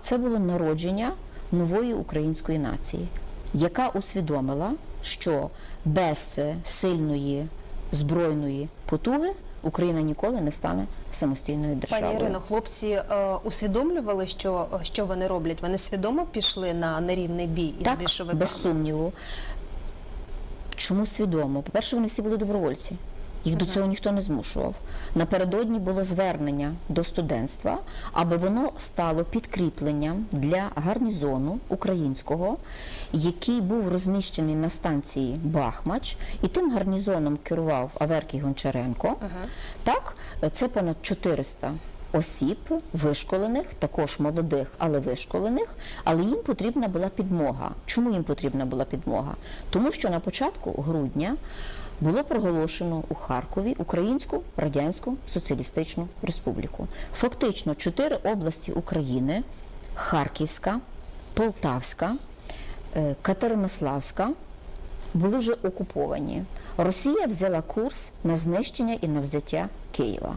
це було народження нової української нації, яка усвідомила, що без сильної збройної потуги Україна ніколи не стане самостійною державою. Пані Ірино, хлопці е, усвідомлювали, що, що вони роблять. Вони свідомо пішли на нерівний бій із так, більшовиками? без сумніву. Чому свідомо? По-перше, вони всі були добровольці. Їх до цього ніхто не змушував. Напередодні було звернення до студентства, аби воно стало підкріпленням для гарнізону українського, який був розміщений на станції Бахмач, і тим гарнізоном керував Аверкій Гончаренко. Так, це понад 400 осіб, вишколених, також молодих, але вишколених, але їм потрібна була підмога. Чому їм потрібна була підмога? Тому що на початку грудня було проголошено у Харкові Українську Радянську Соціалістичну Республіку. Фактично чотири області України: Харківська, Полтавська, е, Катеринославська були вже окуповані. Росія взяла курс на знищення і на взяття Києва.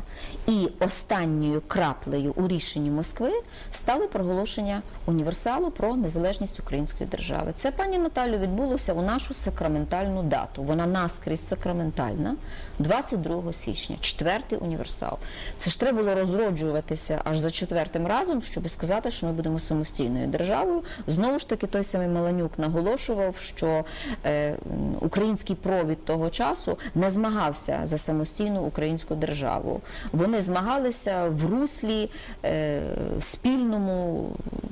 І останньою краплею у рішенні Москви стало проголошення універсалу про незалежність української держави. Це пані Наталю відбулося у нашу сакраментальну дату. Вона наскрізь сакраментальна, 22 січня, четвертий універсал. Це ж треба було розроджуватися аж за четвертим разом, щоб сказати, що ми будемо самостійною державою. Знову ж таки, той самий Маланюк наголошував, що е, український провід того часу не змагався за самостійну українську державу. Вони змагалися в руслі е, спільному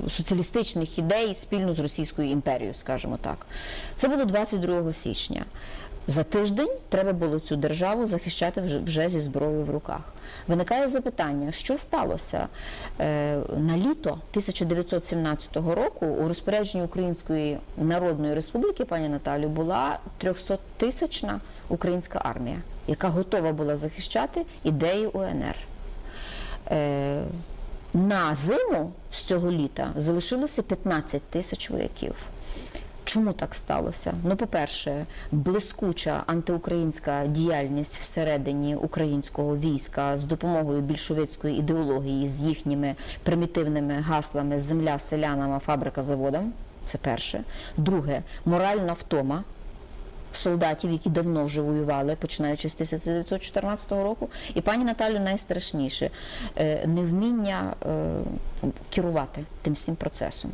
соціалістичних ідей спільно з Російською імперією, скажімо так. Це було 22 січня. За тиждень треба було цю державу захищати вже зі зброєю в руках. Виникає запитання, що сталося е, на літо 1917 року у розпорядженні Української Народної Республіки, пані Наталю, була 300-тисячна українська армія, яка готова була захищати ідеї УНР. Е, на зиму з цього літа залишилося 15 тисяч вояків. Чому так сталося? Ну, по-перше, блискуча антиукраїнська діяльність всередині українського війська з допомогою більшовицької ідеології, з їхніми примітивними гаслами Земля селянам, фабрика заводам. Це перше. Друге, моральна втома солдатів, які давно вже воювали, починаючи з 1914 року. І пані Наталю найстрашніше е, невміння е, керувати тим всім процесом.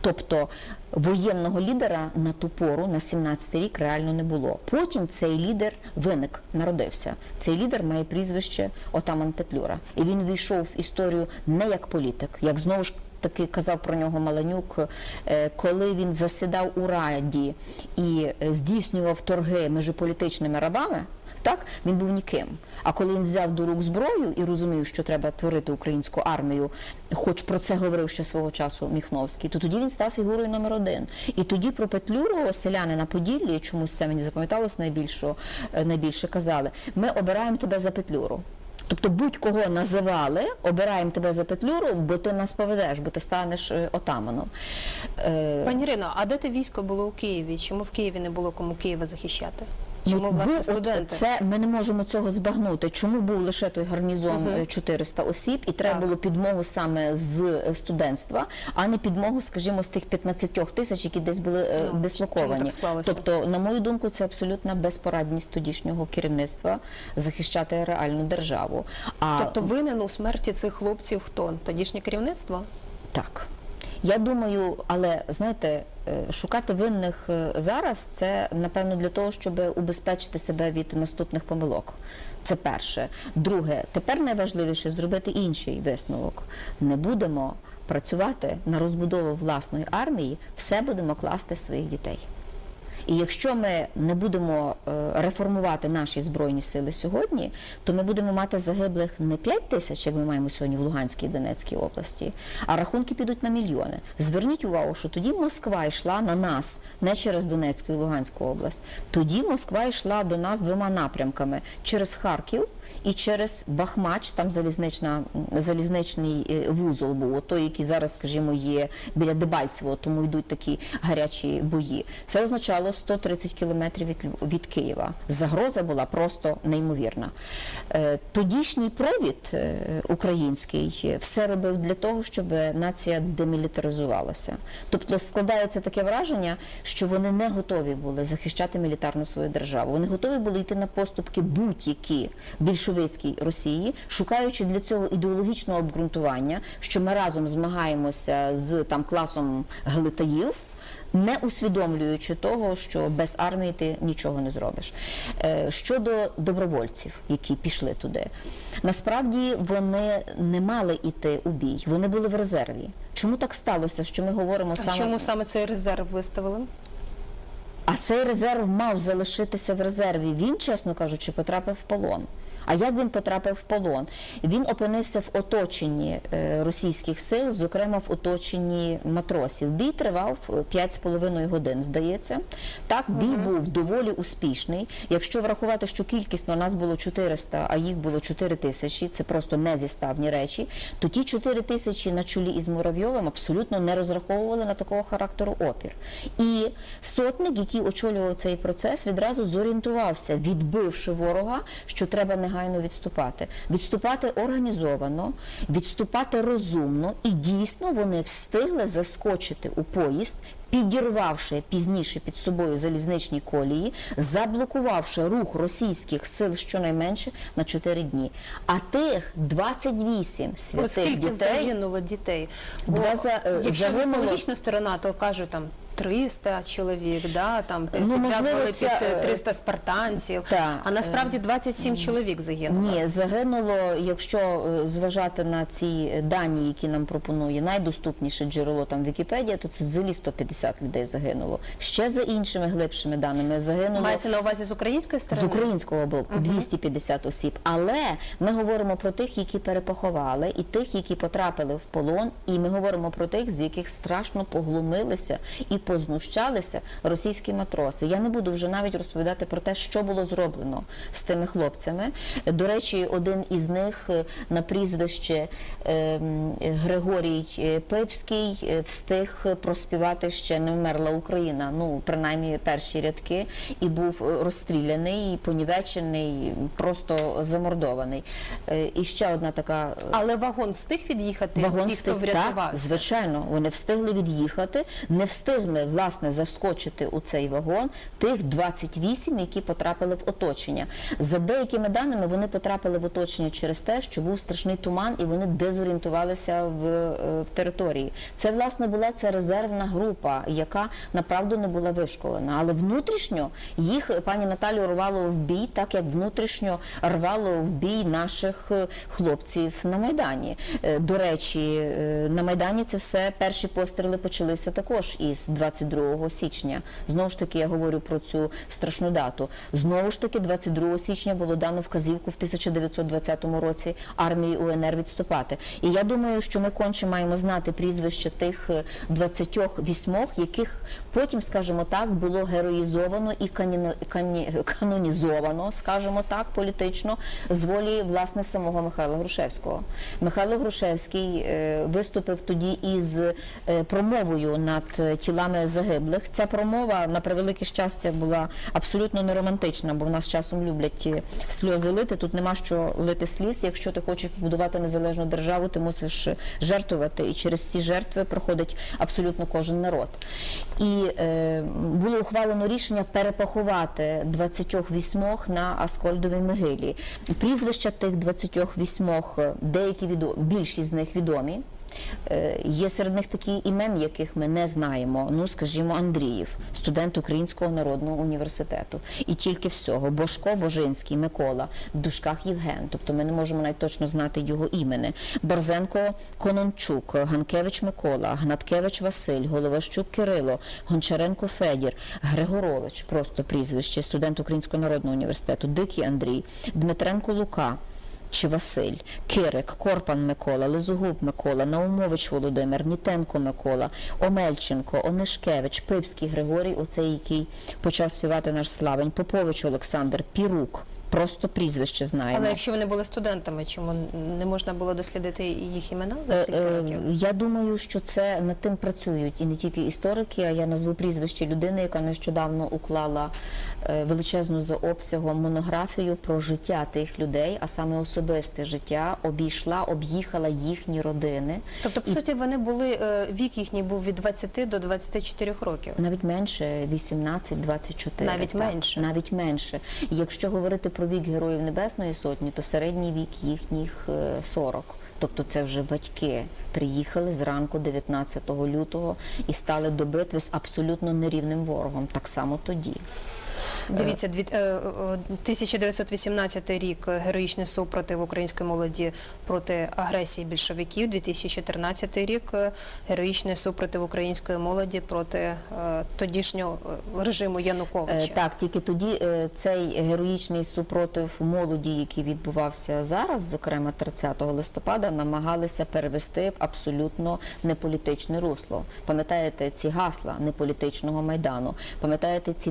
Тобто воєнного лідера на ту пору, на 17 рік, реально не було. Потім цей лідер виник, народився. Цей лідер має прізвище Отаман Петлюра. І він війшов в історію не як політик, як знову ж таки казав про нього Маланюк, е, коли він засідав у раді і е, здійснював торги між політичними рабами. Так, він був ніким. А коли він взяв до рук зброю і розумів, що треба творити українську армію, хоч про це говорив ще свого часу Міхновський, то тоді він став фігурою номер один. І тоді про Петлюру селяни на Поділлі, чомусь це мені запам'яталось найбільше, найбільше казали: ми обираємо тебе за Петлюру. Тобто будь-кого називали, обираємо тебе за Петлюру, бо ти нас поведеш, бо ти станеш е, отаманом. Е, Пані Ірино, а де те військо було у Києві? Чому в Києві не було кому Києва захищати? Чому Ну, власне студенти? Це ми не можемо цього збагнути. Чому був лише той гарнізон е, 400 осіб, і треба Так. було підмогу саме з е, студентства, а не підмогу, скажімо, з тих 15 тисяч, які десь були е, Ну, дислоковані. Тобто, на мою думку, це абсолютна безпорадність тодішнього керівництва захищати реальну державу. А Тобто винен у смерті цих хлопців хто? Тодішнє керівництво? Так. Я думаю, але знаєте, шукати винних е, зараз це напевно для того, щоб убезпечити себе від наступних помилок. Це перше. Друге, тепер найважливіше зробити інший висновок. Не будемо працювати на розбудову власної армії, все будемо класти своїх дітей. І якщо ми не будемо е, реформувати наші збройні сили сьогодні, то ми будемо мати загиблих не 5 тисяч, як ми маємо сьогодні в Луганській і Донецькій області, а рахунки підуть на мільйони. Зверніть увагу, що тоді Москва йшла на нас не через Донецьку і Луганську область. Тоді Москва йшла до нас двома напрямками через Харків і через Бахмач, там залізнична залізничний е, вузол був, той, який зараз, скажімо, є біля Дебальцево, тому йдуть такі гарячі бої. Це означало, 130 кілометрів від, від Києва. Загроза була просто неймовірна. Е, Тодішній провід е, український все робив для того, щоб нація демілітаризувалася. Тобто складається таке враження, що вони не готові були захищати мілітарну свою державу. Вони готові були йти на поступки будь-які більшовицькій Росії, шукаючи для цього ідеологічного обґрунтування, що ми разом змагаємося з там класом глитаїв. Не усвідомлюючи того, що без армії ти нічого не зробиш. Е, Щодо добровольців, які пішли туди, насправді вони не мали йти у бій, вони були в резерві. Чому так сталося? Що ми говоримо А саме чому саме цей резерв виставили? а цей резерв мав залишитися в резерві. Він, чесно кажучи, потрапив в полон. А як він потрапив в полон? Він опинився в оточенні е, російських сил, зокрема в оточенні матросів. Бій тривав е, 5,5 годин, здається. Так, бій був доволі успішний. Якщо врахувати, що кількісно нас було 400, а їх було 4 тисячі, це просто незіставні речі, то ті 4 тисячі на чолі із Муравйовим абсолютно не розраховували на такого характеру опір. І сотник, який очолював цей процес, відразу зорієнтувався, відбивши ворога, що треба негайно відступати. Відступати організовано, відступати розумно, і дійсно вони встигли заскочити у поїзд. Підірвавши пізніше під собою залізничні колії, заблокувавши рух російських сил щонайменше на 4 дні. А тих 28 святих скільки дітей загинуло дітей? Бо Два за- е, якщо загинуло- міфологічна сторона, то кажуть там 300 чоловік, да, там Ну, можливо, підв'язували це, під е, 300 спартанців, та, а насправді 27 чоловік загинуло. Ні, загинуло, якщо е, зважати на ці дані, які нам пропонує найдоступніше джерело там Вікіпедія, то це взагалі 150 людей загинуло. Ще за іншими глибшими даними загинуло. Мається на увазі з української З українського боку 250 осіб. Але ми говоримо про тих, які перепоховали, і тих, які потрапили в полон. І ми говоримо про тих, з яких страшно поглумилися і познущалися російські матроси. Я не буду вже навіть розповідати про те, що було зроблено з тими хлопцями. До речі, один із них е, на прізвище е, Григорій е, Пипський е, встиг проспівати ще не вмерла Україна. Ну принаймні перші рядки, і був е, розстріляний, понівечений, просто замордований. Е, І ще одна така е, Але вагон встиг від'їхати, Вагон ті, хто встиг, так, звичайно, вони встигли від'їхати, не встигли власне заскочити у цей вагон тих 28, які потрапили в оточення. За деякими даними вони потрапили в оточення через те, що був страшний туман, і вони дезорієнтувалися в, в території. Це власне була ця резервна група, яка направду не була вишколена. Але внутрішньо їх пані Наталю рвало в бій, так як внутрішньо рвало в бій наших е, хлопців на майдані. Е, До речі, е, на майдані це все перші постріли почалися також із 22 січня. Знову ж таки, я говорю про цю страшну дату. Знову ж таки, 22 січня було дано вказівку в 1920 році армії УНР відступати. І я думаю, що ми конче маємо знати прізвища тих е, 28, яких потім, скажімо так, було героїзовано і каніна- кані- канонізовано, скажімо так, політично з волі власне самого Михайла Грушевського. Михайло Грушевський е, виступив тоді із е, промовою над тілами загиблих. Ця промова на превелике щастя була абсолютно не романтична, бо в нас часом люблять е, сльози лити. Тут нема що лити сліз. Якщо ти хочеш побудувати незалежну державу, ти мусиш жертвувати, і через ці жертви проходить абсолютно кожен народ. І е, було ухвалено рішення перепоховати 28 на Аскольдовій могилі. Прізвища тих 28, е, деякі відомі, більшість з них відомі. Е, Є серед них такі імен, яких ми не знаємо. Ну, скажімо, Андріїв, студент Українського народного університету. І тільки всього. Бошко Божинський, Микола, в дужках Євген. Тобто ми не можемо навіть точно знати його імени. Борзенко Конончук, Ганкевич Микола, Гнаткевич Василь, Головащук Кирило, Гончаренко Федір, Григорович, просто прізвище, студент Українського народного університету, Дикий Андрій, Дмитренко Лука чи Василь, Кирик, Корпан Микола, Лизогуб Микола, Наумович Володимир, Нітенко Микола, Омельченко, Онишкевич, Пипський Григорій, оцей, який почав співати наш славень, Попович Олександр, Пірук. Просто прізвище знаємо. Але якщо вони були студентами, чому не можна було дослідити їх імена за Е, стільки е, років? Я думаю, що це над тим працюють і не тільки історики, а я назву прізвище людини, яка нещодавно уклала е, величезну за обсягом монографію про життя тих людей, а саме особисте життя, обійшла, об'їхала їхні родини. Тобто, по суті, вони були вік їхній був від 20 до 24 років. Навіть менше 18-24. Навіть так, менше. Навіть менше. Якщо говорити про вік героїв Небесної Сотні, то середній вік їхніх е, 40. Тобто це вже батьки приїхали зранку 19 лютого і стали до битви з абсолютно нерівним ворогом. Так само тоді. Дивіться, дві- е, е, 1918 рік е, героїчний супротив української молоді проти агресії більшовиків. 2014 рік героїчний супротив української молоді проти тодішнього режиму Януковича. Так, тільки тоді цей героїчний супротив молоді, який відбувався зараз, зокрема 30 листопада, намагалися перевести в абсолютно неполітичне русло. Пам'ятаєте ці гасла неполітичного майдану? Пам'ятаєте ці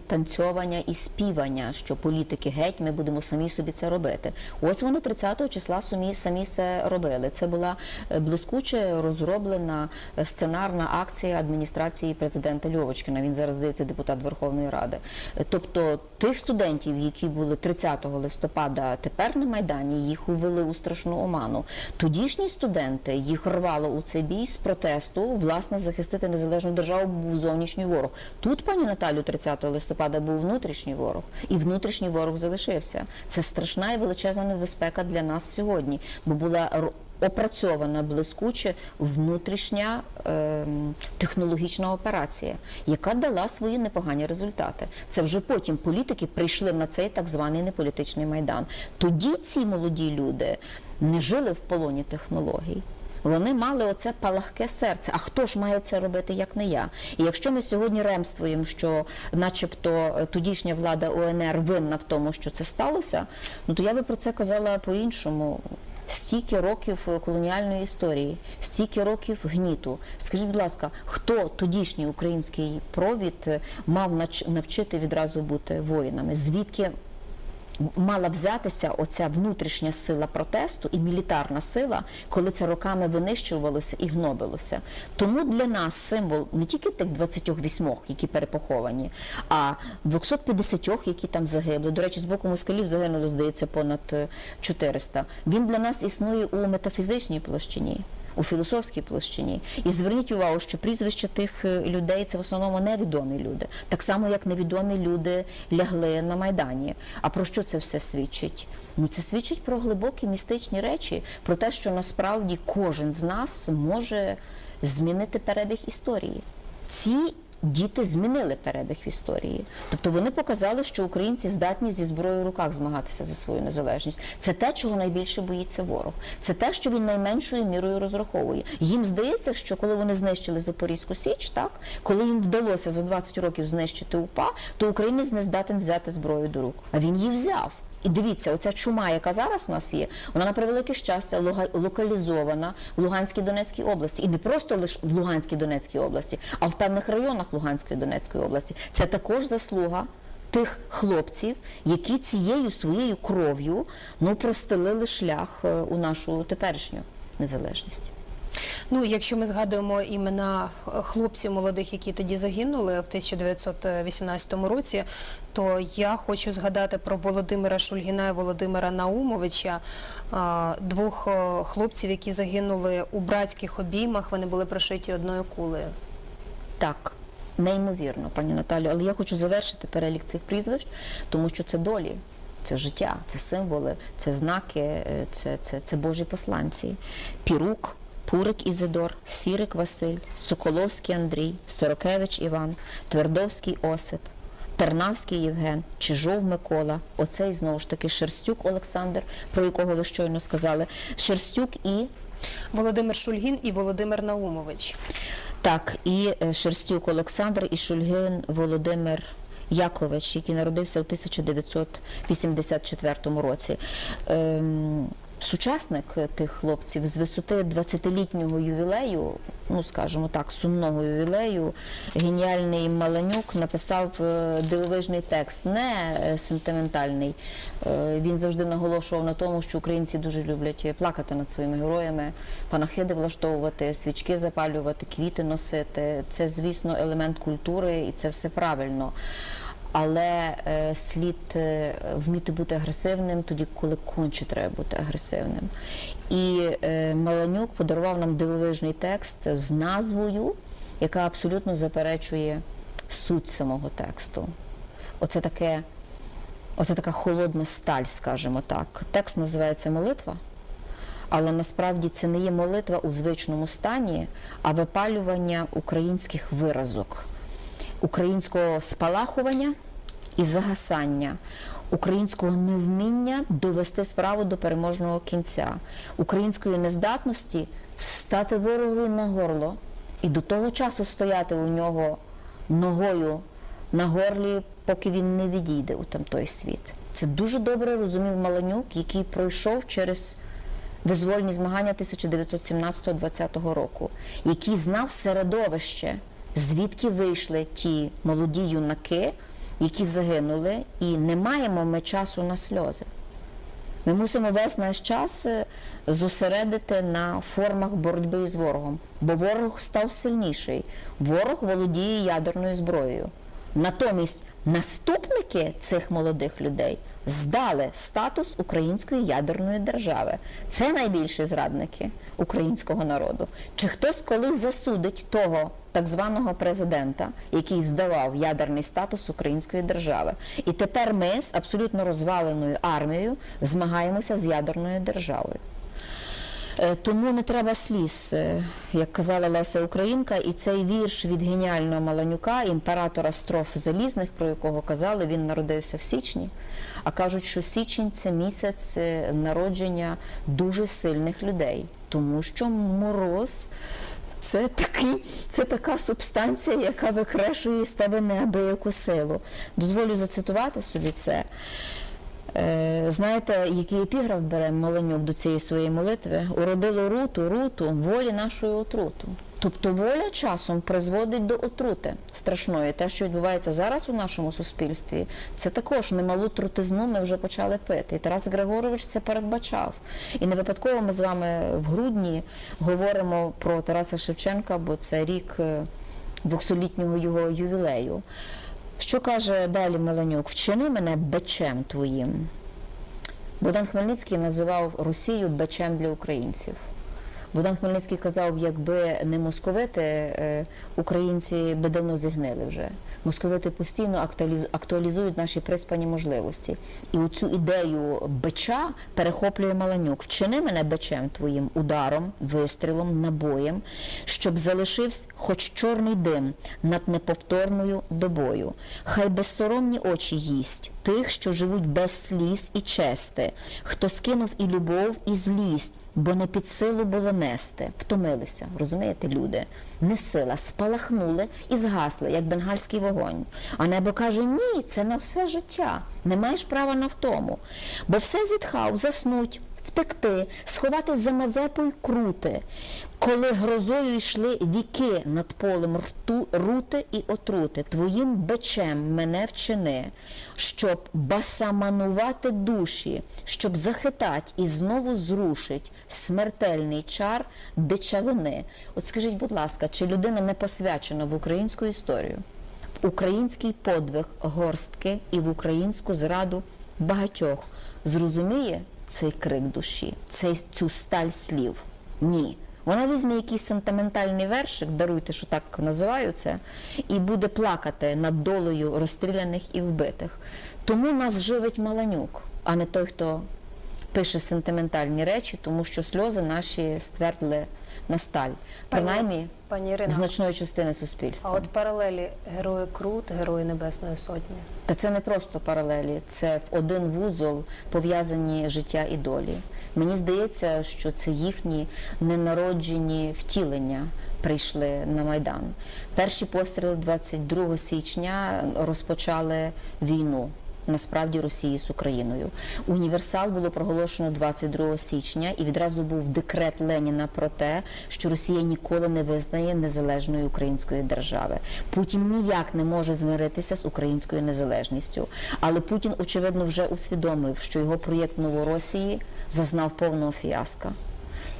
танцьовання і співання, що політики геть, ми будемо самі собі це робити. Ось вони 30 числа самі самі це робили. Це була е, блискуче розроблена е, сценарна акція адміністрації президента Льовочкіна. Він зараз здається депутат Верховної Ради. Е, Тобто тих студентів, які були 30 листопада тепер на майдані, їх увели у страшну оману. Тодішні студенти їх рвало у цей бій з протесту, власне, захистити незалежну державу був зовнішній ворог. Тут, пані Наталю, 30 листопада був внутрішній ворог, і внутрішній ворог залишився. Це страшна і величезна небезпека для нас сьогодні, бо була опрацьована блискуче внутрішня ем, технологічна операція, яка дала свої непогані результати. Це вже потім політики прийшли на цей так званий неполітичний майдан. Тоді ці молоді люди не жили в полоні технологій. Вони мали оце палахке серце. А хто ж має це робити, як не я? І якщо ми сьогодні ремствуємо, що, начебто, е, тодішня влада УНР винна в тому, що це сталося, ну то я би про це казала по-іншому. Стільки років е, колоніальної історії, стільки років гніту. Скажіть, будь ласка, хто тодішній український провід е, мав навчити відразу бути воїнами? Звідки мала взятися оця внутрішня сила протесту і мілітарна сила, коли це роками винищувалося і гнобилося. Тому для нас символ не тільки тих 28, які перепоховані, а 250, які там загибли. До речі, з боку москалів загинуло, здається, понад е, 400. Він для нас існує у метафізичній площині. У філософській площині. І зверніть увагу, що прізвища тих е, людей це в основному невідомі люди. Так само, як невідомі люди лягли на Майдані. А про що це все свідчить? Ну, це свідчить про глибокі містичні речі, про те, що насправді кожен з нас може змінити перебіг історії. Ці діти змінили перебіг історії. Тобто вони показали, що українці здатні зі зброєю в руках змагатися за свою незалежність. Це те, чого найбільше боїться ворог. Це те, що він найменшою мірою розраховує. Їм здається, що коли вони знищили Запорізьку Січ, так коли їм вдалося за 20 років знищити УПА, то українець не здатен взяти зброю до рук. А він її взяв. І дивіться, оця чума, яка зараз у нас є, вона на превелике щастя локалізована в Луганській Донецькій області. І не просто лише в Луганській Донецькій області, а в певних районах Луганської Донецької області. Це також заслуга тих хлопців, які цією своєю кров'ю ну, простелили шлях е, у нашу теперішню незалежність. Ну, якщо ми згадуємо імена хлопців молодих, які тоді загинули в 1918 році, то я хочу згадати про Володимира Шульгіна і Володимира Наумовича, двох е, хлопців, які загинули у братських обіймах. Вони були прошиті одною кулею. Так, неймовірно, пані Наталю. Але я хочу завершити перелік цих прізвищ, тому що це долі, це життя, це символи, це знаки, е, це, це, це Божі посланці. Пірук. Пурик Ізидор, Сірик Василь, Соколовський Андрій, Сорокевич Іван, Твердовський Осип, Тернавський Євген, Чижов Микола, оцей знову ж таки Шерстюк Олександр, про якого ви щойно сказали. Шерстюк і Володимир Шульгін і Володимир Наумович. так, і е, Шерстюк Олександр і Шульгин Володимир Якович, який народився у 1984 році. Сучасник тих хлопців з висоти 20-літнього ювілею, ну скажімо так, сумного ювілею, геніальний Маланюк написав е, дивовижний текст, не е, сентиментальний. Е, Він завжди наголошував на тому, що українці дуже люблять плакати над своїми героями, панахиди влаштовувати, свічки запалювати, квіти носити. Це, звісно, елемент культури, і це все правильно. Але е, слід е, вміти бути агресивним тоді, коли конче треба бути агресивним. І е, Маланюк подарував нам дивовижний текст з назвою, яка абсолютно заперечує суть самого тексту. Оце таке, оце така холодна сталь, скажімо так. Текст називається Молитва. Але насправді це не є молитва у звичному стані, а випалювання українських виразок українського спалахування і загасання, українського невміння довести справу до переможного кінця, української нездатності стати ворогові на горло і до того часу стояти у нього ногою на горлі, поки він не відійде у там той світ. Це дуже добре розумів Маланюк, який пройшов через визвольні змагання 1917-20 року, який знав середовище, звідки вийшли ті молоді юнаки, які загинули, і не маємо ми часу на сльози. Ми мусимо весь наш час е, зосередити на формах боротьби з ворогом, бо ворог став сильніший. Ворог володіє ядерною зброєю. Натомість наступники цих молодих людей здали статус української ядерної держави. Це найбільші зрадники українського народу. Чи хтось коли засудить того так званого президента, який здавав ядерний статус української держави? І тепер ми з абсолютно розваленою армією змагаємося з ядерною державою. Е, Тому не треба сліз, е, як казала Леся Українка, і цей вірш від геніального Маланюка, імператора строф залізних, про якого казали, він народився в січні. А кажуть, що січень це місяць е, народження дуже сильних людей, тому що мороз. Це такий, це така субстанція, яка викрешує з тебе неабияку силу. Дозволю зацитувати собі це. Е, знаєте, який епіграф бере Маленюк до цієї своєї молитви? Уродило руту, руту, волі нашої отруту. Тобто воля часом призводить до отрути страшної. Те, що відбувається зараз у нашому суспільстві, це також немалу трутизну ми вже почали пити. І Тарас Григорович це передбачав. І не випадково ми з вами в грудні говоримо про Тараса Шевченка, бо це рік е, 200-літнього його ювілею. Що каже далі Меленюк? Вчини мене бичем твоїм. Богдан Хмельницький називав Росію бичем для українців. Богдан Хмельницький казав, якби не московити, е, українці би давно зігнили вже. Московити постійно актуалізують наші приспані можливості. І оцю ідею бича перехоплює Маланюк. Вчини мене бичем твоїм ударом, вистрілом, набоєм, щоб залишився хоч чорний дим над неповторною добою. Хай безсоромні очі їсть тих, що живуть без сліз і чести, хто скинув і любов, і злість, бо не під силу було нести. Втомилися, розумієте, люди? Не сила, спалахнули і згасли, як бенгальський вогонь. А небо каже: ні, це на все життя. Не маєш права на втому. Бо все зітхав, заснуть. Втекти, сховатись за Мазепу й крути, коли грозою йшли віки над полем рту, рути і отрути, твоїм бичем мене вчини, щоб басаманувати душі, щоб захитать і знову зрушить смертельний чар дичавини. От скажіть, будь ласка, чи людина не посвячена в українську історію, в український подвиг горстки і в українську зраду багатьох. Зрозуміє цей крик душі, цей, цю сталь слів? Ні. Вона візьме якийсь сентиментальний вершик, даруйте, що так називаю це, і буде плакати над долею розстріляних і вбитих. Тому нас живить Маланюк, а не той, хто пише сентиментальні речі, тому що сльози наші ствердили на сталь, принаймні Пані Ірино, значної частини а суспільства. от паралелі Герої Крут, Герої Небесної Сотні. Та це не просто паралелі, це в один вузол пов'язані життя і долі. Мені здається, що це їхні ненароджені втілення прийшли на Майдан. Перші постріли 22 січня розпочали війну. Насправді Росії з Україною. Універсал було проголошено 22 січня, і відразу був декрет Леніна про те, що Росія ніколи не визнає незалежної української держави. Путін ніяк не може змиритися з українською незалежністю. Але Путін, очевидно, вже усвідомив, що його проєкт Новоросії зазнав повного фіаска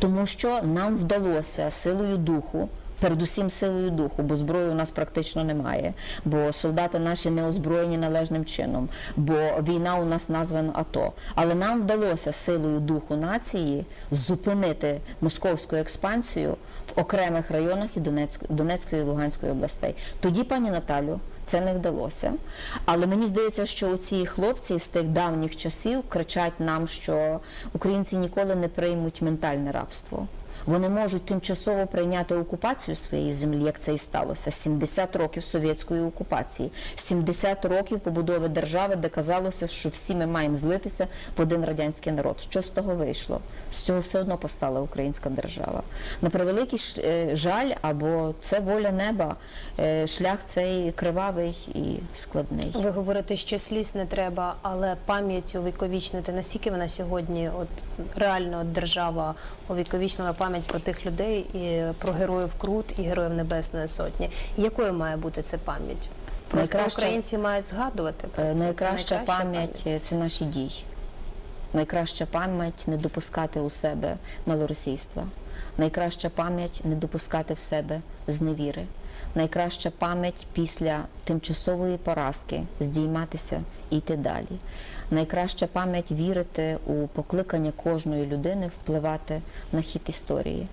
тому що нам вдалося силою духу. Передусім силою духу, бо зброї у нас практично немає, бо солдати наші не озброєні належним чином, бо війна у нас названа АТО. Але нам вдалося силою духу нації зупинити московську експансію в окремих районах і Донецької, і Луганської областей. Тоді, пані Наталю, це не вдалося. Але мені здається, що ці хлопці з тих давніх часів кричать нам, що українці ніколи не приймуть ментальне рабство. Вони можуть тимчасово прийняти окупацію своєї землі, як це і сталося. 70 років совєтської окупації, 70 років побудови держави, де казалося, що всі ми маємо злитися в один радянський народ. Що з того вийшло? З цього все одно постала українська держава. На превеликий е, жаль, або це воля неба, е, шлях цей кривавий і складний. Ви говорите, що сліз не треба, але пам'ять увіковічнити настільки вона сьогодні, от реально держава увіковічнила пам'ять про тих людей і про героїв Крут і героїв Небесної Сотні. Якою має бути ця пам'ять? Просто Найкраща- українці мають згадувати про це. Найкраща, Це Найкраща пам'ять е, це наші дії. Найкраща пам'ять не допускати у себе малоросійства. Найкраща пам'ять не допускати в себе зневіри. Найкраща пам'ять після тимчасової поразки здійматися і йти далі. Найкраща пам'ять вірити у покликання кожної людини впливати на хід історії.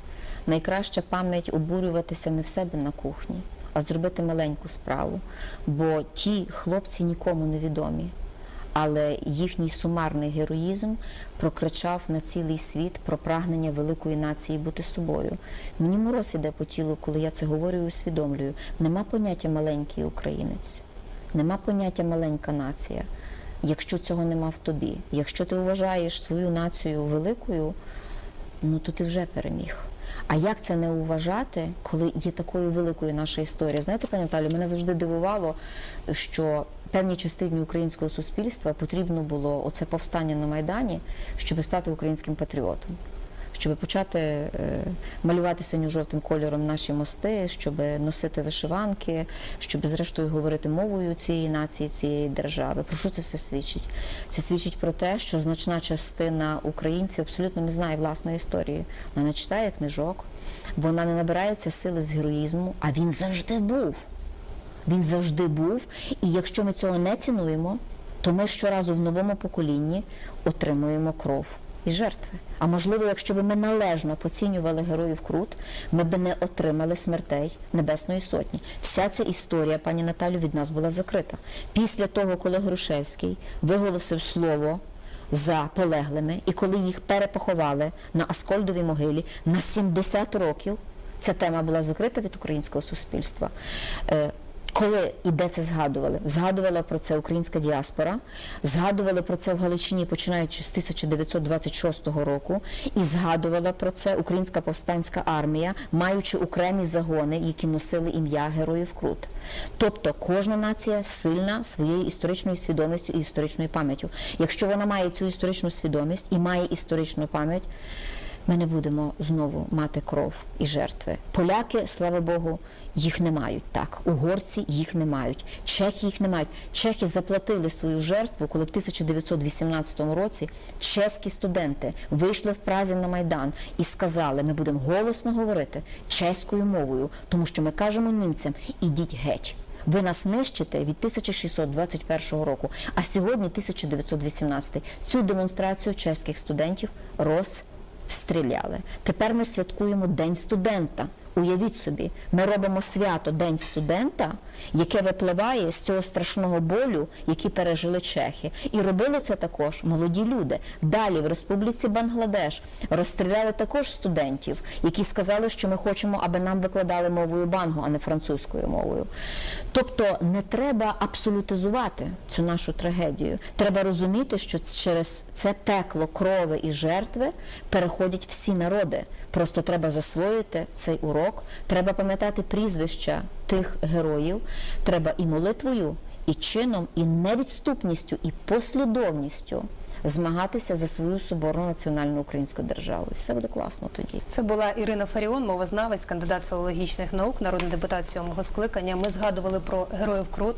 Найкраща пам'ять обурюватися не в себе на кухні, а зробити маленьку справу. Бо ті хлопці нікому не відомі. Але їхній сумарний героїзм прокричав на цілий світ про прагнення великої нації бути собою. Мені мороз іде по тілу, коли я це говорю і усвідомлюю. Нема поняття маленький українець, нема поняття маленька нація. Якщо цього нема в тобі, якщо ти вважаєш свою націю великою, ну то ти вже переміг. А як це не вважати, коли є такою великою наша історія? Знаєте, пані Наталю, мене завжди дивувало, що певній частині українського суспільства потрібно було оце повстання на Майдані, щоб стати українським патріотом. Щоб почати е, малювати синьо-жовтим кольором наші мости, щоб носити вишиванки, щоб зрештою говорити мовою цієї нації, цієї держави. Про що це все свідчить? Це свідчить про те, що значна частина українців абсолютно не знає власної історії. Вона не читає книжок, вона не набирається сили з героїзму, а він завжди був. Він завжди був. І якщо ми цього не цінуємо, то ми щоразу в новому поколінні отримуємо кров і жертви. А можливо, якщо б ми належно поцінювали героїв Крут, ми б не отримали смертей Небесної Сотні. Вся ця історія, пані Наталю, від нас була закрита. Після того, коли Грушевський виголосив слово за полеглими, і коли їх перепоховали на Аскольдовій могилі на 70 років, ця тема була закрита від українського суспільства. Коли і де це згадували? Згадувала про це українська діаспора, згадували про це в Галичині, починаючи з 1926 року, і згадувала про це українська повстанська армія, маючи окремі загони, які носили ім'я героїв Крут. Тобто кожна нація сильна своєю історичною свідомістю і історичною пам'яттю. Якщо вона має цю історичну свідомість і має історичну пам'ять, ми не будемо знову мати кров і жертви. Поляки, слава Богу, їх не мають так. Угорці їх не мають. Чехи їх не мають. Чехи заплатили свою жертву, коли в 1918 році чеські студенти вийшли в Празі на Майдан і сказали: ми будемо голосно говорити чеською мовою, тому що ми кажемо німцям ідіть геть. Ви нас нищите від 1621 року, а сьогодні 1918. Цю демонстрацію чеських студентів розстріляли. Тепер ми святкуємо День студента. Уявіть собі, ми робимо свято День студента, яке випливає з цього страшного болю, який пережили чехи. І робили це також молоді люди. Далі в Республіці Бангладеш розстріляли також студентів, які сказали, що ми хочемо, аби нам викладали мовою бангу, а не французькою мовою. Тобто не треба абсолютизувати цю нашу трагедію. Треба розуміти, що через це пекло крови і жертви переходять всі народи. Просто треба засвоїти цей урок, треба пам'ятати прізвища тих героїв, треба і молитвою, і чином, і невідступністю, і послідовністю змагатися за свою соборну національну українську державу. І все буде класно тоді. Це була Ірина Фаріон, мовознавець, кандидат філологічних наук, народний депутат сьомого скликання. Ми згадували про героїв Крут,